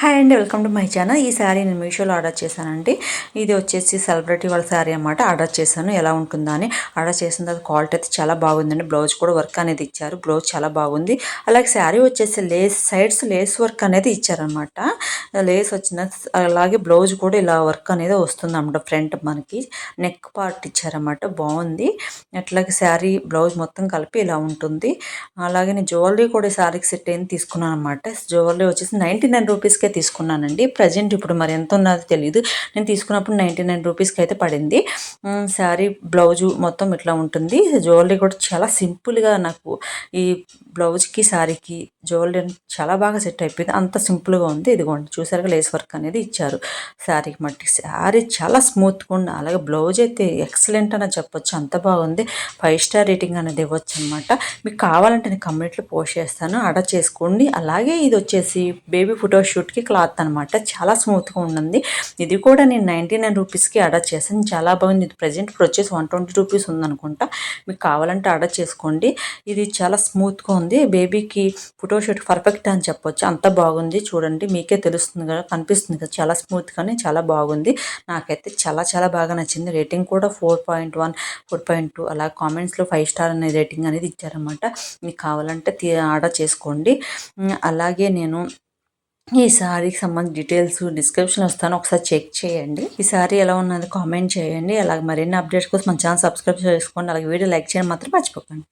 Hi అండి welcome to my channel ఈ శారీ నేను మీషోలో ఆర్డర్ చేశానండి. ఇది వచ్చేసి సెలబ్రిటీ వాళ్ళ శారీ అనమాట ఆర్డర్ చేశాను. ఎలా ఉంటుందా అని ఆర్డర్ చేసిన తర్వాత క్వాలిటీ అయితే చాలా బాగుందండి. బ్లౌజ్ కూడా వర్క్ అనేది ఇచ్చారు. బ్లౌజ్ చాలా బాగుంది. అలాగే శారీ వచ్చేసి లేస్ సైడ్స్ లేస్ వర్క్ అనేది ఇచ్చారనమాట లేస్ వచ్చిన అలాగే బ్లౌజ్ కూడా ఇలా వర్క్ అనేది వస్తుంది అన్నమాట ఫ్రంట్ మనకి. నెక్ పార్ట్ ఇచ్చారన్నమాట. బాగుంది. అట్లాగే శారీ బ్లౌజ్ మొత్తం కలిపి ఇలా ఉంటుంది. అలాగే నేను జ్యువెలరీ కూడా శారీకి సెట్ అయింది తీసుకున్నాను అనమాట జ్యువెలరీ వచ్చేసి నైంటీ నైన్ రూపీస్కి రూపీస్కే తీసుకున్నానండి. ప్రజెంట్ ఇప్పుడు మరి ఎంత ఉన్నదో తెలియదు నేను తీసుకున్నప్పుడు నైంటీ నైన్ రూపీస్కి అయితే పడింది. శారీ బ్లౌజు మొత్తం ఇట్లా ఉంటుంది. జ్యువెలరీ కూడా చాలా సింపుల్గా నాకు ఈ బ్లౌజ్కి శారీకి జ్యువెలరీ చాలా బాగా సెట్ అయిపోయింది. అంత సింపుల్గా ఉంది. ఇదిగోండి చూసారుగా లేస్ వర్క్ అనేది ఇచ్చారు. శారీకి మట్టి శారీ చాలా స్మూత్గా ఉంది. అలాగే బ్లౌజ్ అయితే ఎక్సలెంట్ అని చెప్పొచ్చు. అంత బాగుంది. ఫైవ్ స్టార్ రేటింగ్ అనేది ఇవ్వచ్చు అనమాట మీకు కావాలంటే నేను కమ్యూనిటీలో పోస్ట్ చేస్తాను. ఆర్డర్ చేసుకోండి. అలాగే ఇది వచ్చేసి బేబీ ఫోటోషూట్కి షూట్కి క్లాత్ అనమాట చాలా స్మూత్గా ఉండింది ఇది కూడా నేను నైంటీ నైన్ రూపీస్కి ఆర్డర్ చేశాను. చాలా బాగుంది. ఇది ప్రజెంట్ ఇప్పుడు వచ్చేసి వన్ ట్వంటీ రూపీస్ ఉందనుకుంటా. మీకు కావాలంటే ఆర్డర్ చేసుకోండి. ఇది చాలా స్మూత్గా ఉంది. బేబీకి ఫోటోషూట్ పర్ఫెక్ట్ అని చెప్పొచ్చు. అంత బాగుంది. చూడండి మీకే తెలుస్తుంది కదా కనిపిస్తుంది కదా చాలా స్మూత్గానే చాలా బాగుంది. నాకైతే చాలా చాలా బాగా నచ్చింది. రేటింగ్ కూడా four point one four point two. అలా కామెంట్స్లో ఫైవ్ స్టార్ అనే రేటింగ్ అనేది ఇచ్చారనమాట మీకు కావాలంటే ఆర్డర్ చేసుకోండి. అలాగే నేను ఈ సారీకి సంబంధించిన డీటెయిల్స్ డిస్క్రిప్షన్ వస్తాను ఒకసారి చెక్ చేయండి. ఈ సారీ ఎలా ఉన్నది కామెంట్ చేయండి. అలాగే మరిన్ని అప్డేట్స్ కోసం మన ఛానల్ సబ్స్క్రైబ్ చేసుకోండి. అలాగే వీడియో లైక్ చేయడం మాత్రం మర్చిపోకండి.